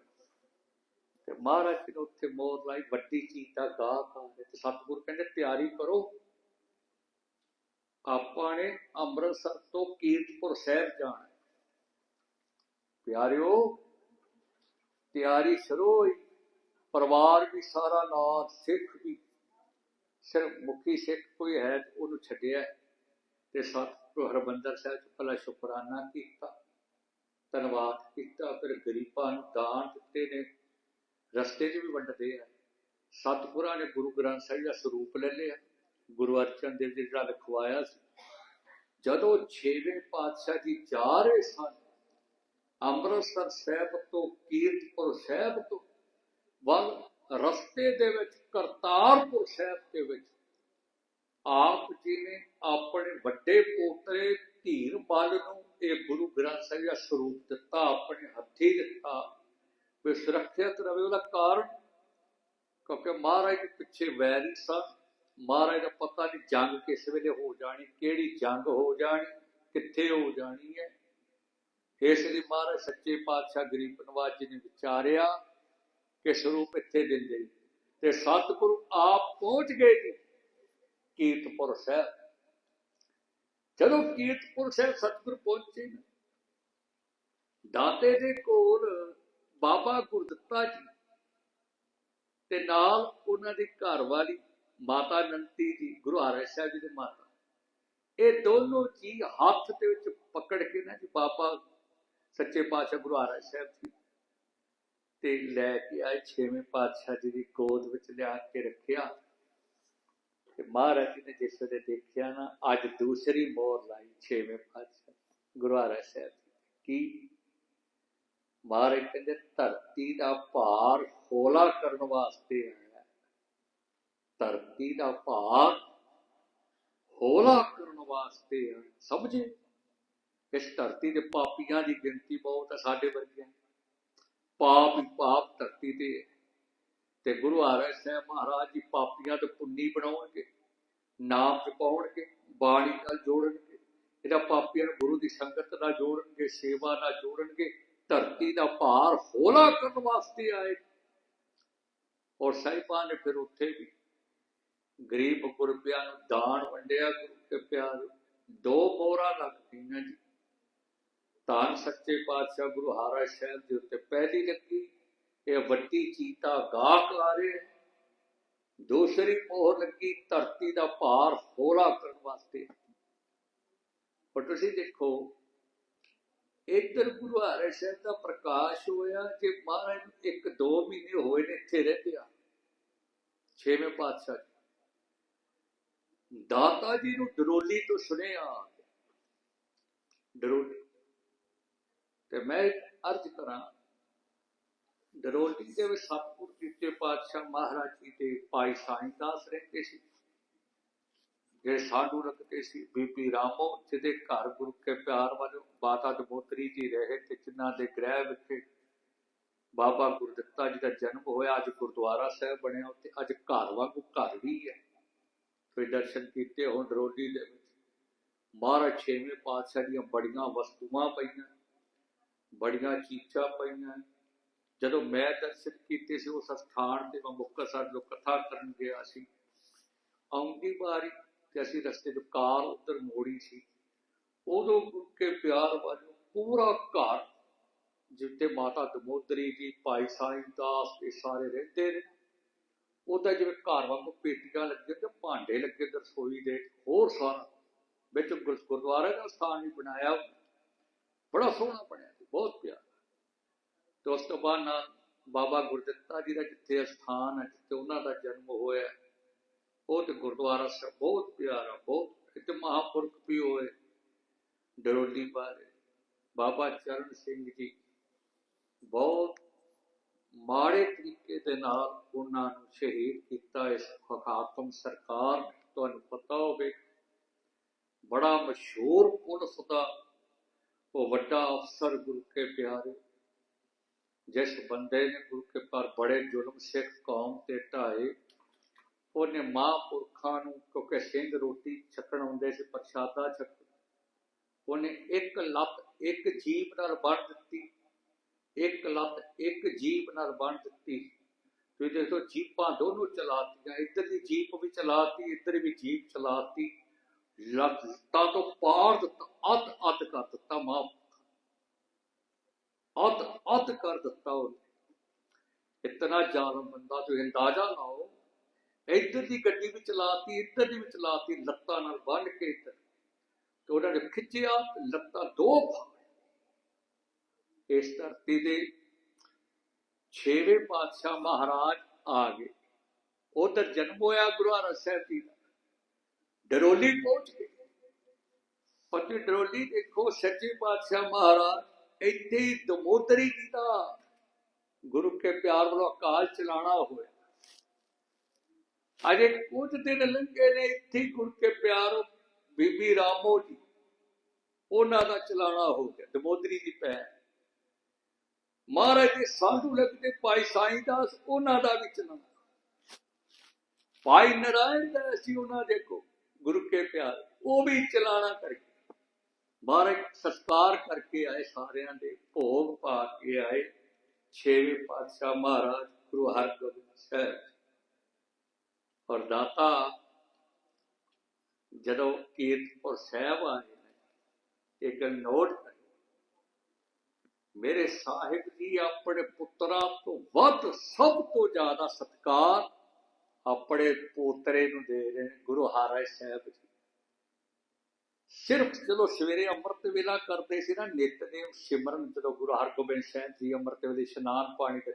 ਤੇ ਮਹਾਰਾਜ ਜੀ ਨੇ ਉੱਥੇ ਮੋਹਰ ਲਾਈ, ਵੱਡੀ ਚੀਜ਼ ਦਾ ਗਾਹਕ ਆ ਤੇ ਸਤਿਗੁਰ ਕਹਿੰਦੇ, ਤਿਆਰੀ ਕਰੋ। ਆਪਾਂ ਨੇ ਅੰਮ੍ਰਿਤਸਰ ਤੋਂ ਕੀਰਤਪੁਰ ਸਾਹਿਬ ਜਾਣਾ। ਹੈ। ਪਿਆਰਿਓ ਤਿਆਰੀ ਸ਼ੁਰੂ ਹੋਈ। ਪਰਿਵਾਰ ਵੀ ਸਾਰਾ ਨਾਲ ਸਿੱਖ ਵੀ। ਸਿਰਫ ਮੁਖੀ ਸਿੱਖ ਕੋਈ ਹੈ ਉਹਨੂੰ ਛੱਡਿਆ। ਤੇ ਸਤਿਗੁਰੂ ਹਰਬੰਦਰ ਸਾਹਿਬ ਚ ਪਹਿਲਾਂ ਸ਼ੁਕਰਾਨਾ ਕੀਤਾ, ਧੰਨਵਾਦ ਕੀਤਾ, ਫਿਰ ਗਰੀਬਾਂ ਨੂੰ ਦਾਨ ਦਿੱਤੇ ਨੇ। ਰਸਤੇ 'ਚ ਵੀ ਵੰਡਦੇ ਆ। ਸਤਿਗੁਰਾਂ ਨੇ ਗੁਰੂ ਗ੍ਰੰਥ ਸਾਹਿਬ ਦਾ ਸਰੂਪ ਲੈ ਲਿਆ। ਗੁਰੂ ਅਰਜਨ ਦੇਵ ਜੀ ਦਾ ਲਿਖਵਾਇਆ ਸੀ। ਜਦੋਂ ਛੇਵੇਂ ਪਾਤਸ਼ਾਹ ਜੀ ਜਾ ਰਹੇ ਸਨ ਅੰਮ੍ਰਿਤਸਰ ਸਾਹਿਬ ਤੋਂ ਕੀਰਤਪੁਰ ਸਾਹਿਬ ਤੋਂ, ਵੱਲ ਰਸਤੇ ਦੇ ਵਿੱਚ, ਕਰਤਾਰਪੁਰ ਸਾਹਿਬ ਦੇ ਵਿੱਚ, ਆਪ ਜੀ ਨੇ ਆਪਣੇ ਵੱਡੇ ਪੋਤਰੇ ਧੀਰ ਬਲ ਨੂੰ ਇਹ ਗੁਰੂ ਗ੍ਰੰਥ ਸਾਹਿਬ ਦਾ ਸਰੂਪ ਦਿੱਤਾ, ਆਪਣੇ ਹੱਥੀ ਦਿੱਤਾ, ਵੀ ਸੁਰੱਖਿਅਤ ਰਵੇ ਉਹਦਾ ਕਾਰਨ, ਕਿਉਂਕਿ ਮਹਾਰਾਜ ਦੇ ਪਿੱਛੇ ਵੈਰੀ ਸਨ, ਮਹਾਰਾਜ ਦਾ ਪਤਾ ਨਹੀਂ ਜੰਗ ਕਿਸ ਵੇਲੇ ਹੋ ਜਾਣੀ, ਕਿਹੜੀ ਜੰਗ ਹੋ ਜਾਣੀ, ਕਿੱਥੇ ਹੋ ਜਾਣੀ ਹੈ। ਇਸ ਲਈ ਮਹਾਰਾਜ ਸੱਚੇ ਪਾਤਸ਼ਾਹ ਗਰੀਬ ਨਵਾਜ ਜੀ ਨੇ ਵਿਚਾਰਿਆ ਕਿ ਸਰੂਪ ਇੱਥੇ ਦਿੰਦੇ ਤੇ ਸਤਿਗੁਰੂ ਆਪ ਪਹੁੰਚ ਗਏ ਜੀ। ਕੀਰਤਪੁਰ ਸਾਹਿਬ। ਜਦੋਂ ਕੀਰਤਪੁਰ ਸਾਹਿਬ ਸਤਿਗੁਰੂ ਪਹੁੰਚੇ ਦਾਤੇ ਦੇ ਕੋਲ ਬਾਬਾ ਗੁਰਦਿੱਤਾ ਜੀ ਤੇ ਨਾਲ ਉਹਨਾਂ ਦੀ ਘਰ ਵਾਲੀ ਮਾਤਾ ਨੰਤੀ ਜੀ, ਗੁਰੂ ਹਰਿ ਸਾਹਿਬ ਜੀ ਦੇ ਮਾਤਾ। ਇਹ ਦੋਨੋਂ ਜੀ ਹੱਥ ਦੇ ਵਿੱਚ ਪਕੜ ਕੇ ਨਾ ਜੀ ਬਾਬਾ ਸੱਚੇ ਪਾਤਸ਼ਾਹ ਗੁਰੂ ਹਰਿ ਸਾਹਿਬ ਜੀ ਤੇ ਲੈ ਕੇ ਆਏ, ਛੇਵੇਂ ਪਾਤਸ਼ਾਹ ਜੀ ਦੀ ਗੋਦ ਵਿੱਚ ਲਿਆ ਕੇ ਰੱਖਿਆ। ਤੇ ਮਹਾਰਾਜ ਜੀ ਨੇ ਜਿਸ ਵੇਲੇ ਦੇਖਿਆ ਨਾ, ਅੱਜ ਦੂਸਰੀ ਮੋਹਰ ਲਾਈ ਛੇਵੇਂ ਪਾਤਸ਼ਾਹ ਗੁਰੂ ਹਰਿ ਸਾਹਿਬ ਜੀ ਕੀ? ਮਹਾਰਾਜ ਕਹਿੰਦੇ, ਧਰਤੀ ਦਾ ਭਾਰ ਹੋਲਾ ਕਰਨ ਵਾਸਤੇ ਆਇਆ। ਧਰਤੀ ਦਾ ਭਾਰ ਹੋਲਾ ਕਰਨ ਵਾਸਤੇ ਆ ਸਮਝੇ? ਇਸ ਧਰਤੀ ਦੇ ਪਾਪੀਆਂ ਦੀ ਗਿਣਤੀ ਬਹੁਤ ਹੈ ਸਾਡੇ ਵਰਗਿਆਂ। ਪਾਪ ਪਾਪ ਧਰਤੀ ਤੇ ਹੈ। ਤੇ ਗੁਰੂ ਹਰਿ ਸਾਹਿਬ ਮਹਾਰਾਜ ਜੀ ਪਾਪੀਆਂ ਤੋਂ ਪੁੰਨੀ ਬਣਾਉਣਗੇ, ਨਾਮ ਜਪਾਉਣਗੇ, ਬਾਣੀ ਨਾਲ ਜੋੜਨਗੇ। ਇਹਦਾ ਪਾਪੀਆਂ ਨੂੰ ਗੁਰੂ ਦੀ ਸੰਗਤ ਨਾਲ ਜੋੜਨਗੇ, ਸੇਵਾ ਨਾਲ ਜੋੜਨਗੇ, ਧਰਤੀ ਦਾ ਭਾਰ ਹੋਲਾ ਕਰਨ ਵਾਸਤੇ ਆਏ। ਔਰ ਸਾਹਿਬਾਨ ਨੇ ਫਿਰ ਉੱਥੇ ਵੀ ਗਰੀਬ ਗੁਰਬਿਆਂ ਨੂੰ ਦਾਨ ਵੰਡਿਆ ਗੁਰੂ ਕੇ ਪਿਆਰ। ਦੋ ਮੋਹਰਾਂ ਲੱਗ ਗਈਆਂ ਜੀ। ਤਾਂ ਸੱਚੇ ਪਾਤਸ਼ਾਹ ਗੁਰੂ ਹਾਰਾ ਸਾਹਿਬ ਦੇ ਉੱਤੇ ਪਹਿਲੀ ਲੱਗੀ, ਇਹ ਵੱਡੀ ਚੀਤਾ ਗਾਹ ਕਾਰੇ ਦੂਸਰੀ ਮੋਹਰ ਲੱਗੀ ਧਰਤੀ ਦਾ ਭਾਰ ਹੌਲਾ ਕਰਨ ਵਾਸਤੇ। ਪਰ ਤੁਸੀਂ ਦੇਖੋ, ਇੱਧਰ ਗੁਰੂ ਹਰਿ ਸਾਹਿਬ ਦਾ ਪ੍ਰਕਾਸ਼ ਹੋਇਆ ਕਿ ਮਹਾਰਾਜ ਇੱਕ ਦੋ ਮਹੀਨੇ ਹੋਏ ਨੇ ਇੱਥੇ ਰਹਿੰਦੇ ਆ। ਛੇਵੇਂ ਪਾਤਸ਼ਾਹ ਜੀ। ਦਾਤਾ ਜੀ ਨੂੰ ਡਰੋਲੀ ਤੋਂ ਸੁਣਿਆ। ਡਰੋਲੀ। ਤੇ ਮੈਂ ਇੱਕ ਅਰਜ਼ ਕਰਾਂ ਡਰੋਲੀ ਦੇ ਵਿੱਚ ਸਤਿਗੁਰ ਕੀਤੇ ਪਾਤਸ਼ਾਹ ਮਹਾਰਾਜ ਜੀ ਤੇ ਭਾਈ ਸਾਈਂ ਦਾਸ ਰਹਿੰਦੇ ਸੀ, ਜਿਹੜੇ ਸਾਧੂ ਰੱਖਦੇ ਸੀ, ਬੀਬੀ ਰਾਮੋ, ਜਿਹਦੇ ਘਰ ਗੁਰੂ ਕੇ ਪਿਆਰ ਵਾਲੇ ਬਾਤਾ ਦਮੋਤਰੀ ਜੀ ਰਹੇ ਤੇ ਜਿਨ੍ਹਾਂ ਦੇ ਗ੍ਰਹਿ ਵਿਖੇ ਬਾਬਾ ਗੁਰਦਿੱਤਾ ਜੀ ਦਾ ਜਨਮ ਹੋਇਆ, ਅੱਜ ਗੁਰਦੁਆਰਾ ਸਾਹਿਬ ਬਣਿਆ ਉੱਤੇ ਅੱਜ ਘਰ ਵਾਂਗੂ ਘਰ ਵੀ ਹੈ। ਤੇ ਦਰਸ਼ਨ ਕੀਤੇ, ਹੁਣ ਡਰੋਲੀ ਦੇ ਵਿੱਚ ਮਹਾਰਾਜ ਛੇਵੇਂ ਪਾਤਸ਼ਾਹ ਦੀਆਂ ਬੜੀਆਂ ਵਸਤੂਆਂ ਪਈਆਂ। ਬੜੀਆਂ ਚੀਚਾਂ ਪਈਆਂ। ਜਦੋਂ ਮੈਂ ਦਰਸ਼ਨ ਕੀਤੇ ਸੀ, ਉਸ ਸਥਾਨ ਤੇ ਮੈਂ ਮੁਕਤਸਰ ਜੋ ਕਥਾ ਕਰਨ ਗਿਆ ਸੀ। ਆਉਂਦੀ ਵਾਰੀ ਤੇ ਅਸੀਂ ਰਸਤੇ ਤੋਂ ਕਾਰ ਉੱਧਰ ਮੋੜੀ ਸੀ। ਉਦੋਂ ਕੇ ਪਿਆਰ ਵਾਲੋ ਪੂਰਾ ਘਰ ਜਿੱਤੇ ਮਾਤਾ ਦਮੋਦਰੀ ਜੀ, ਭਾਈ ਸਾਈਂ ਦਾਸ ਇਹ ਸਾਰੇ ਰਹਿੰਦੇ ਨੇ ਉਹਦਾ ਜਿਵੇਂ ਘਰ ਵਾਂਗੂ ਪੇਟੀਆਂ ਲੱਗੇ ਤੇ ਭਾਂਡੇ ਲੱਗੇ ਰਸੋਈ ਦੇ ਹੋਰ ਸਾਰਾ, ਵਿੱਚ ਗੁਰਦੁਆਰੇ ਦਾ ਸਥਾਨ ਵੀ ਬਣਾਇਆ। ਬੜਾ ਸੋਹਣਾ ਬਣਿਆ। ਬਹੁਤ ਪਿਆਰ ਤੇ ਉਸ ਤੋਂ ਬਾਅਦ ਨਾਲ ਬਾਬਾ ਗੁਰਦਿੱਤਾ ਜੀ ਦਾ ਜਿੱਥੇ ਅਸਥਾਨ ਹੈ, ਜਿੱਥੇ ਉਹਨਾਂ ਦਾ ਜਨਮ ਹੋਇਆ ਉਹ ਤੇ ਗੁਰਦੁਆਰਾ ਸਾਹਿਬ ਬਹੁਤ ਪਿਆਰਾ, ਬਹੁਤ ਇੱਥੇ ਮਹਾਪੁਰਖ ਵੀ ਹੋਏ, ਡਰੋਲੀ ਬਾਰੇ ਬਾਬਾ ਚਰਨ ਸਿੰਘ ਜੀ। ਬਹੁਤ ਮਾੜੇ ਤਰੀਕੇ ਦੇ ਨਾਲ ਉਹਨਾਂ ਨੂੰ ਸ਼ਹੀਦ ਕੀਤਾ ਇਸ ਹਕਾਤਮ ਸਰਕਾਰ ਤੁਹਾਨੂੰ ਪਤਾ ਹੋਵੇ, ਬੜਾ ਮਸ਼ਹੂਰ ਪੁਲਿਸ ਦਾ ਉਹ ਵੱਡਾ ਅਫਸਰ ਗੁਰੂ ਕੇ ਪਿਆਰੇ, ਜਿਸ ਬੰਦੇ ਨੇ ਗੁਰੂ ਕੇ ਪਰ ਬੜੇ ਜ਼ੁਲਮ, ਸਿੱਖ ਕੌਮ ਤੇ ਢਾਏ, ਉਹਨੇ ਮਹਾਂਪੁਰਖਾਂ ਨੂੰ ਕਿਉਂਕਿ ਸਿੰਘ ਰੋਟੀ ਛਕਣ ਆਉਂਦੇ ਸੀ, ਪ੍ਰਸ਼ਾਦਾ ਛਕ, ਉਹਨੇ ਇੱਕ ਲੱਤ ਇੱਕ ਜੀਪ ਨਾਲ ਬੰਨ ਦਿੱਤੀ, ਇੱਕ ਲੱਤ ਇੱਕ ਜੀਪ ਨਾਲ ਬੰਨ ਦਿੱਤੀ। ਤੁਸੀਂ ਦੇਖੋ ਜੀਪਾਂ ਦੋਨੋਂ ਚਲਾਤੀਆਂ ਇੱਧਰ ਦੀ ਜੀਪ ਵੀ ਚਲਾਤੀ ਇੱਧਰ ਵੀ ਜੀਪ ਚਲਾਤੀ ਲੱਤਾਂ ਤੋਂ ਪਾਰ ਦਿੱਤਾ, ਅੱਧ ਅੱਧ ਕਰ ਦਿੱਤਾ ਮਾਂ ਅੱਧ ਅੱਧ ਕਰ ਦਿੱਤਾ ਉਹਨੇ। ਇਤਨਾ ਜ਼ਾਲਮ ਬੰਦਾ ਤੁਸੀਂ ਅੰਦਾਜ਼ਾ ਲਾਓ ਇੱਧਰ ਦੀ ਗੱਡੀ ਵੀ ਚਲਾਤੀ, ਇੱਧਰ ਦੀ ਵੀ ਚਲਾਤੀ, ਲੱਤਾਂ ਨਾਲ ਬੰਨ ਕੇ ਇੱਧਰ। ਤੇ ਉਹਨਾਂ ਨੇ ਖਿੱਚਿਆ ਲੱਤਾਂ ਦੋ ਫਾੜ ਇਸ ਧਰਤੀ ਦੇ ਛੇਵੇਂ ਪਾਤਸ਼ਾਹ ਮਹਾਰਾਜ ਆ ਗਏ। ਉਧਰ ਜਨਮ ਹੋਇਆ ਗੁਰੂ ਹਰਿ ਸਾਹਿਬ ਜੀ ਦਾ। ਡਰੋਲੀ ਪਹੁੰਚ ਗਏ ਪਤੀ ਡਰੋਲੀ ਦੇਖੋ ਸੱਚੇ ਪਾਤਸ਼ਾਹ ਮਹਾਰਾਜ ਇੱਥੇ ਹੀ ਦਮੋਦਰੀ ਜੀ ਦਾ ਗੁਰੂ ਕੇ ਪਿਆਰ ਵੱਲੋਂ ਅਕਾਲ ਚਲਾਣਾ ਹੋਇਆ। ਅਜੇ ਕੁਝ ਦਿਨ ਲੰਘੇ ਨੇ ਇੱਥੇ ਗੁਰੂ ਕੇ ਪਿਆਰ ਬੀਬੀ ਰਾਮੋ ਜੀ। ਉਹਨਾਂ ਦਾ ਚਲਾਣਾ ਹੋ ਗਿਆ ਦਮੋਦਰੀ ਦੀ ਪੈ ਮਹਾਰਾਜ ਦੇ ਸਾਧੂ ਲੱਗਦੇ ਭਾਈ ਸਾਈਂ ਦਾਸ ਉਹਨਾਂ ਦਾ ਵੀ ਚਲਾਣਾ। ਭਾਈ ਨਰਾਇਣ ਦਾ ਸੀ ਉਹਨਾਂ ਦੇ ਕੋ ਗੁਰੂ ਕੇ ਉਹ ਵੀ ਚਲਾਣਾ ਕਰਕੇ ਮਹਾਰਾਜ ਸੰਸਕਾਰ ਕਰਕੇ ਆਏ ਸਾਰਿਆਂ ਦੇ, ਭੋਗ ਪਾ ਕੇ ਆਏ, ਛੇਵੇਂ ਪਾਤਸ਼ਾਹ ਮਹਾਰਾਜ ਗੁਰੂ ਹਰਗੋਬਿੰਦ ਸਾਹਿਬ ਔਰ ਦਾਤਾ, ਜਦੋਂ ਕੀਰਤਪੁਰ ਸਾਹਿਬ ਆਏ ਨੇ ਇੱਕ ਨੋਟ ਮੇਰੇ ਸਾਹਿਬ ਜੀ ਆਪਣੇ ਪੁੱਤਰਾਂ ਤੋਂ ਵੱਧ ਸਭ ਤੋਂ ਜ਼ਿਆਦਾ ਸਤਿਕਾਰ ਆਪਣੇ ਪੋਤਰੇ ਨੂੰ ਦੇ ਰਹੇ ਨੇ, ਗੁਰੂ ਹਰਿ ਸਾਹਿਬ ਜੀ। ਸਿਰਫ ਜਦੋਂ ਸਵੇਰੇ ਅੰਮ੍ਰਿਤ ਵੇਲਾ ਕਰਦੇ ਸੀ ਨਾ ਨਿਤਨੇਮ ਸਿਮਰਨ ਜਦੋਂ ਗੁਰੂ ਹਰਗੋਬਿੰਦ ਸਾਹਿਬ ਜੀ ਅੰਮ੍ਰਿਤ ਵੇਲੇ ਇਸ਼ਨਾਨ ਪਾਣੀ ਦੇ,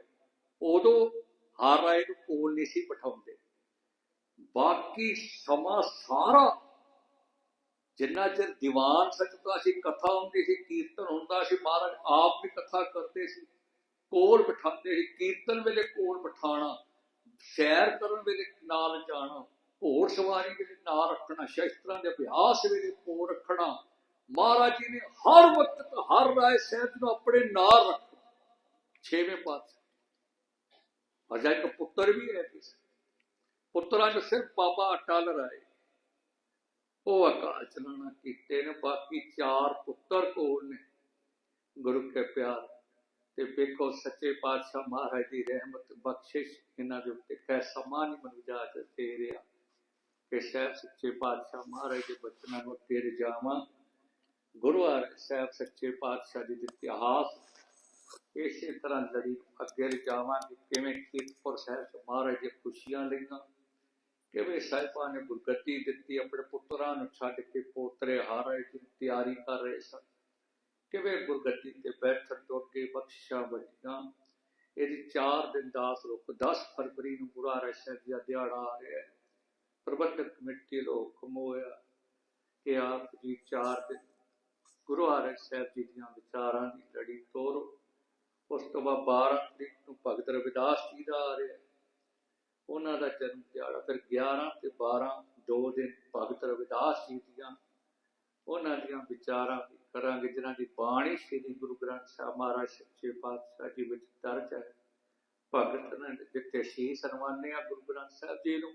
ਉਦੋਂ ਹਰ ਰਾਏ ਨੂੰ ਕੋਲ ਨਹੀਂ ਸੀ ਬਿਠਾਉਂਦੇ। ਬਾਕੀ ਸਮਾਂ ਸਾਰਾ ਜਿੰਨਾ ਚਿਰ ਦੀਵਾਨ ਸਜਦਾ ਸੀ, ਕਥਾ ਹੁੰਦੀ ਸੀ, ਕੀਰਤਨ ਹੁੰਦਾ ਸੀ, ਮਹਾਰਾਜ ਆਪ ਵੀ ਕਥਾ ਕਰਦੇ ਸੀ, ਕੋਲ ਬਿਠਾਉਂਦੇ ਸੀ, ਕੀਰਤਨ ਵੇਲੇ ਕੋਲ ਬਿਠਾਣਾ ਸੈਰ ਕਰਨ ਵੇਲੇ ਨਾਲ ਜਾਣਾ, ਘੋੜ ਸਵਾਰੀ ਵੇਲੇ ਨਾਲ ਰੱਖਣਾ ਸ਼ਸਤਰਾਂ ਦੇ ਅਭਿਆਸ ਵੇਲੇ ਕੋਲ ਰੱਖਣਾ, ਮਹਾਰਾਜ ਜੀ ਨੇ ਹਰ ਵਕਤ ਹਰ ਰਾਏ ਸਾਹਿਬ ਨੂੰ ਆਪਣੇ ਨਾਲ ਰੱਖਣਾ, ਛੇਵੇਂ ਪਾਤਸ਼ਾਹ। ਅਜਾ ਇੱਕ ਪੁੱਤਰ ਵੀ ਹੈ ਇਸ ਪੁੱਤਰਾਂ ਨੂੰ ਸਿਰਫ ਬਾਬਾ ਅਟਲ ਰਾਏ। ਉਹ ਅਕਾਲ ਚਲਾਣਾ ਕੀਤੇ ਨੇ, ਬਾਕੀ ਚਾਰ ਪੁੱਤਰ ਕੋਲ ਨੇ, ਗੁਰੂ ਕੇ ਪਿਆਰ ਤੇ ਵੇਖੋ ਸੱਚੇ ਪਾਤਸ਼ਾਹ ਮਹਾਰਾਜ ਦੀ ਰਹਿਮਤ ਬਖਸ਼ਿਸ਼ ਇਹਨਾਂ ਦੇ ਉੱਤੇ ਕੈਸਾ ਸਮਾਂ ਨਹੀਂ ਤੇ ਰਿਹਾ ਕਿ ਸਾਹਿਬ ਸੱਚੇ ਪਾਤਸ਼ਾਹ ਮਹਾਰਾਜ ਦੇ ਬਚਨਾਂ ਨੂੰ ਤੇਰੇ ਜਾਵਾਂ। ਗੁਰੂ ਹਰਿ ਸਾਹਿਬ ਸੱਚੇ ਪਾਤਸ਼ਾਹ ਜੀ ਦੇ ਇਤਿਹਾਸ ਇਸੇ ਤਰ੍ਹਾਂ ਲੜੀ, ਅੱਗੇ ਲਿਜਾਵਾਂਗੇ ਕਿਵੇਂ ਕੀਰਤਪੁਰ ਸਾਹਿਬ ਚ ਮਹਾਰਾਜ ਜੀ ਖੁਸ਼ੀਆਂ ਲਈਆਂ। ਕਿਵੇਂ ਸਾਹਿਬਾਂ ਨੇ ਗੁਰਗੱਦੀ ਦਿੱਤੀ, ਆਪਣੇ ਪੁੱਤਰਾਂ ਨੂੰ ਛੱਡ ਕੇ ਪੋਤਰੇ ਹਾਰੇ ਦੀ ਤਿਆਰੀ ਕਰ ਰਹੇ ਸਨ। ਕਿਵੇਂ ਗੁਰਗੱਦੀ ਤੇ ਬੈਠਣ ਤੋਂ ਅੱਗੇ ਬਖਸ਼ਿਸ਼ਾਂ ਵੱਡੀਆਂ। ਇਹਦੀ 4 ਦਿਨ ਦਾਸ ਰੁਕ 10 ਫਰਵਰੀ ਨੂੰ ਗੁਰੂ ਹਰਿ ਸਾਹਿਬ ਜੀ ਦਾ ਦਿਹਾੜਾ ਆ ਰਿਹਾ ਹੈ। ਪ੍ਰਬੰਧਕ ਕਮੇਟੀ ਨੂੰ ਹੁਕਮ ਹੋਇਆ ਕਿ ਆਪ ਜੀ 4 ਦਿਨ ਗੁਰੂ ਹਰਿ ਸਾਹਿਬ ਜੀ ਦੀਆਂ ਵਿਚਾਰਾਂ ਦੀ ਲੜੀ ਤੋਰੋ। ਉਸ ਤੋਂ ਬਾਅਦ 12 ਤਰੀਕ ਨੂੰ ਭਗਤ ਰਵਿਦਾਸ ਜੀ ਦਾ ਆ ਰਿਹਾ ਉਹਨਾਂ ਦਾ ਜਨਮ ਦਿਹਾੜਾ, ਫਿਰ 11 ਤੇ 12 ਦੋ ਦਿਨ ਭਗਤ ਰਵਿਦਾਸ ਜੀ ਦੀਆਂ, ਉਹਨਾਂ ਦੀਆਂ ਵਿਚਾਰਾਂ ਵੀ ਕਰਾਂਗੇ ਜਿਨ੍ਹਾਂ ਦੀ ਬਾਣੀ ਸ੍ਰੀ ਗੁਰੂ ਗ੍ਰੰਥ ਸਾਹਿਬ ਮਹਾਰਾਜ ਸੱਚੇ ਪਾਤਸ਼ਾਹ ਜੀ ਵਿੱਚ ਦਰਜ ਹੈ। ਭਗਤ ਨੇ ਜਿੱਥੇ ਸ਼ੀਸ਼ ਸਨਮਾਨੇ ਆ ਗੁਰੂ ਗ੍ਰੰਥ ਸਾਹਿਬ ਜੀ ਨੂੰ,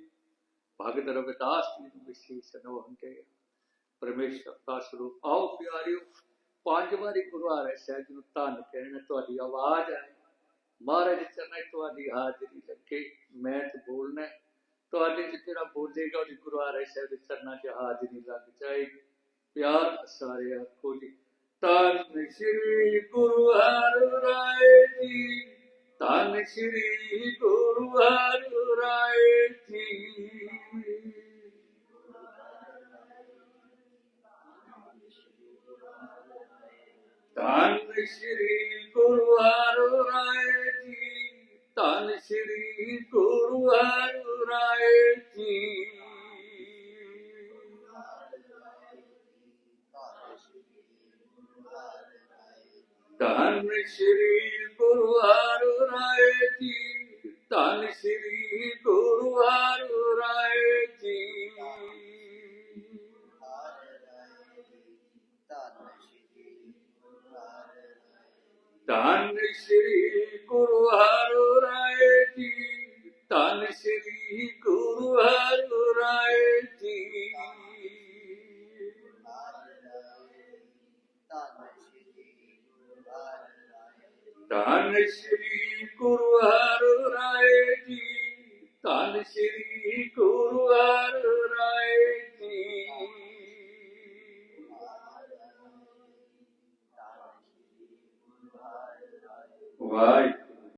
ਭਗਤ ਰਵਿਦਾਸ ਜੀ ਨੂੰ ਵੀ ਸ਼ੀਸ਼ ਸਨਮਾਨਦੇ ਪਰਮੇਸ਼ਰ ਦਾ ਸਰੂਪ, ਆਓ ਪਿਆਰਿਓ, ਪੰਜ ਵਾਰੀ ਗੁਰੂ ਹਰਿ ਸਾਹਿਬ ਜੀ ਨੂੰ ਧੰਨ ਕਹਿਣਾ, ਤੁਹਾਡੀ ਆਵਾਜ਼ ਹੈ। ਮਹਾਰਾਜ ਚਰਨਾਂ 'ਚ ਤੁਹਾਡੀ ਹਾਜ਼ਰੀ ਲੱਗੇ, ਮੈਂ ਤੇ ਬੋਲਣਾ ਤੁਹਾਡੇ ਚ ਜਿਹੜਾ ਬੋਲੇਗਾ ਉਹ ਗੁਰੂ ਹਰਿ ਸਾਹਿਬ ਦੇ ਚਰਨਾਂ 'ਚ ਹਾਜ਼ਰੀ ਲੱਗ ਜਾਏਗੀ। ਪਿਆਰ ਸਾਰੇ ਖੋਲੀ ਜੀ। ਧੰਨ ਸ਼੍ਰੀ ਗੁਰੂ ਹਰਿ ਰਾਏ ਜੀ। ਧੰਨ ਸ਼੍ਰੀ ਗੁਰੂ ਹਰਿ ਰਾਏ ਜੀ। ਧੰਨ ਸ਼੍ਰੀ ਗੁਰੂ ਹਰਿ ਰਾਏ ਜੀ। ਧੰਨ ਸ਼੍ਰੀ ਗੁਰੂ ਹਰਿ ਰਾਏ ਜੀ। ਧੰਨ ਸ਼੍ਰੀ ਗੁਰੂ ਹਰਿ ਰਾਏ ਜੀ, ਧੰਨ ਸ਼੍ਰੀ ਗੁਰੂ ਹਰਿ ਰਾਏ ਜੀ। ਧੰਨ ਸ਼੍ਰੀ ਗੁਰੂ ਹਰਿ ਰਾਏ ਜੀ, ਧੰਨ ਸ਼੍ਰੀ ਗੁਰੂ ਹਰਿ ਰਾਏ ਜੀ। ਧੰਨ ਸ਼੍ਰੀ ਗੁਰੂ ਹਰਿ ਰਾਏ ਜੀ ਧੰਨ ਸ਼੍ਰੀ ਗੁਰੂ ਹਰਿ ਰਾਏ ਜੀ। ਵਾਹਿਗੁਰੂ।